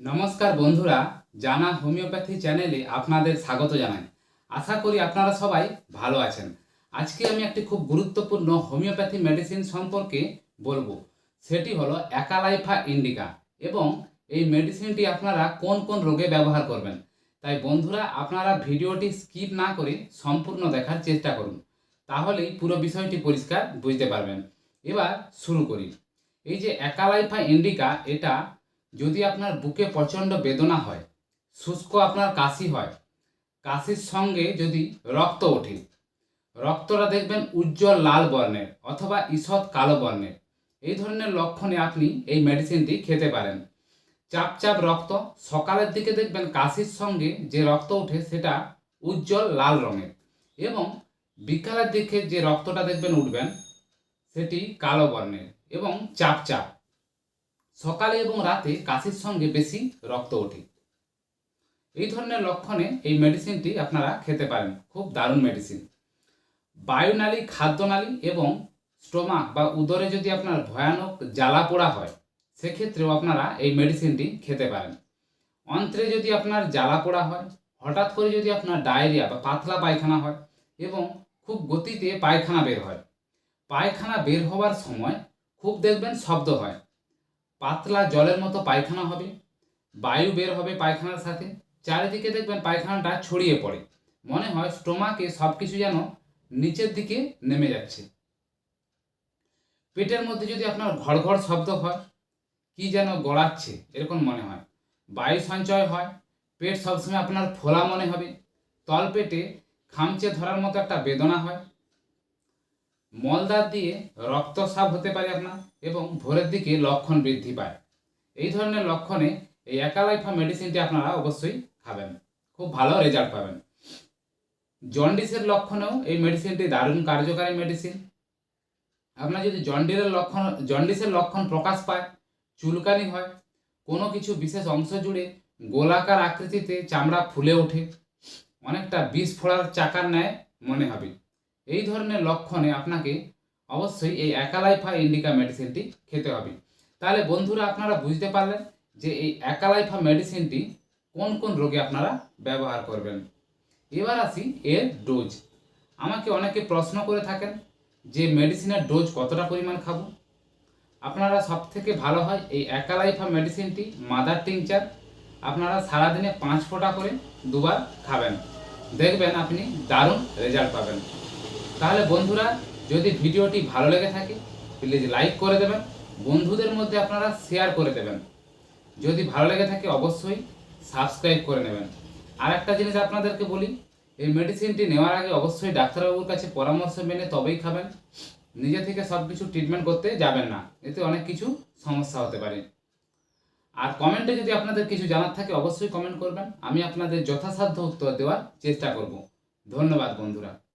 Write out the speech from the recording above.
নমস্কার বন্ধুরা, জানা হোমিওপ্যাথি চ্যানেলে আপনাদের স্বাগত জানাই। আশা করি আপনারা সবাই ভালো আছেন। আজকে আমি একটি খুব গুরুত্বপূর্ণ হোমিওপ্যাথি মেডিসিন সম্পর্কে বলব। সেটি হলো অ্যাকালাইফা ইন্ডিকা এবং এই মেডিসিনটি আপনারা কোন কোন রোগে ব্যবহার করবেন। তাই বন্ধুরা, আপনারা ভিডিওটি স্কিপ না করে সম্পূর্ণ দেখার চেষ্টা করুন। তাহলেই পুরো বিষয়টি পরিষ্কার বুঝতে পারবেন। এবার শুরু করি। এই যে অ্যাকালাইফা ইন্ডিকা, এটা যদি আপনার বুকে প্রচণ্ড বেদনা হয়, শুষ্ক আপনার কাশি হয়, কাশির সঙ্গে যদি রক্ত ওঠে, রক্তটা দেখবেন উজ্জ্বল লাল বর্ণের অথবা ঈষৎ কালো বর্ণের। এই ধরনের লক্ষণে আপনি এই মেডিসিনটি খেতে পারেন। চাপ চাপ রক্ত, সকালের দিকে দেখবেন কাশির সঙ্গে যে রক্ত ওঠে সেটা উজ্জ্বল লাল রঙের এবং বিকালের দিকে যে রক্তটা দেখবেন উঠবেন, সেটি কালো বর্ণের এবং চাপ চাপ। সকালে এবং রাতে কাশির সঙ্গে বেশি রক্ত ওঠে। এই ধরনের লক্ষণে এই মেডিসিনটি আপনারা খেতে পারেন। খুব দারুণ মেডিসিন বায়ুনালী, খাদ্যনালী এবং স্টোমাক বা উদরে যদি আপনার ভয়ানক জ্বালা পোড়া হয়, সেক্ষেত্রেও আপনারা এই মেডিসিনটি খেতে পারেন। অন্ত্রে যদি আপনার জ্বালা পোড়া হয়, হঠাৎ করে যদি আপনার ডায়রিয়া বা পাতলা পায়খানা হয় এবং খুব গতিতে পায়খানা বের হয়, পায়খানা বের হওয়ার সময় খুব দেখবেন শব্দ হয়। পাতলা জলের মতো পায়খানা হবে, বায়ু বের হবে পায়খানার সাথে, চারিদিকে দেখবেন পায়খানাটা ছড়িয়ে পড়ে। মনে হয় স্টোমাকে সব কিছু যেন নিচের দিকে নেমে যাচ্ছে। পেটের মধ্যে যদি আপনার ঘড়ঘড় শব্দ হয়, কি যেন গড়াচ্ছে, এরকম মনে হয়। বায়ু সঞ্চয় হয়, পেট সবসময় আপনার ফোলা মনে হবে। তল পেটে খামচে ধরার মতো একটা বেদনা হয়। মলদার দিয়ে রক্তস্রাব হতে পারে আপনার এবং ভোরের দিকে লক্ষণ বৃদ্ধি পায়। এই ধরনের লক্ষণে এই একালাইফা মেডিসিনটি আপনারা অবশ্যই খাবেন। খুব ভালো রেজাল্ট পাবেন। জন্ডিসের লক্ষণেও এই মেডিসিনটি দারুণ কার্যকারী মেডিসিন। আপনার যদি জন্ডিসের লক্ষণ জন্ডিসের লক্ষণ প্রকাশ পায়, চুলকানি হয়, কোনো কিছু বিশেষ অংশ জুড়ে গোলাকার আকৃতিতে চামড়া ফুলে ওঠে, অনেকটা বিষ ফোড়ার চাকার ন্যায় মনে হবে। এই ধরনের লক্ষণে আপনাকে অবশ্যই এই অ্যাকালাইফা ইন্ডিকা মেডিসিনটি খেতে হবে। তাহলে বন্ধুরা, আপনারা বুঝতে পারলেন যে এই অ্যাকালাইফা মেডিসিনটি কোন কোন রোগে আপনারা ব্যবহার করবেন। এবার আসি এর ডোজ আমাকে অনেকে প্রশ্ন করে থাকেন যে মেডিসিনের ডোজ কতটা পরিমাণ খাব? আপনারা সব থেকে ভালো হয় এই অ্যাকালাইফা মেডিসিনটি মাদার টিংচার আপনারা সারাদিনে পাঁচ ফোঁটা করে দুবার খাবেন। দেখবেন আপনি দারুণ রেজাল্ট পাবেন। তাহলে বন্ধুরা, যদি ভিডিওটি ভালো লেগে থাকে প্লিজ লাইক করে দেবেন। বন্ধুদের মধ্যে আপনারা শেয়ার করে দেবেন। যদি ভালো লেগে থাকে, অবশ্যই সাবস্ক্রাইব করে নেবেন। আর একটা জিনিস আপনাদেরকে বলি, এই মেডিসিনটি নেওয়ার আগে অবশ্যই ডাক্তারবাবুর কাছে পরামর্শ মেনে তবেই খাবেন। নিজে থেকে সব কিছু ট্রিটমেন্ট করতে যাবেন না। এতে অনেক কিছু সমস্যা হতে পারে। আর কমেন্টে যদি আপনাদের কিছু জানার থাকে, অবশ্যই কমেন্ট করবেন। আমি আপনাদের যথাসাধ্য উত্তর দেওয়ার চেষ্টা করব। ধন্যবাদ, বন্ধুরা।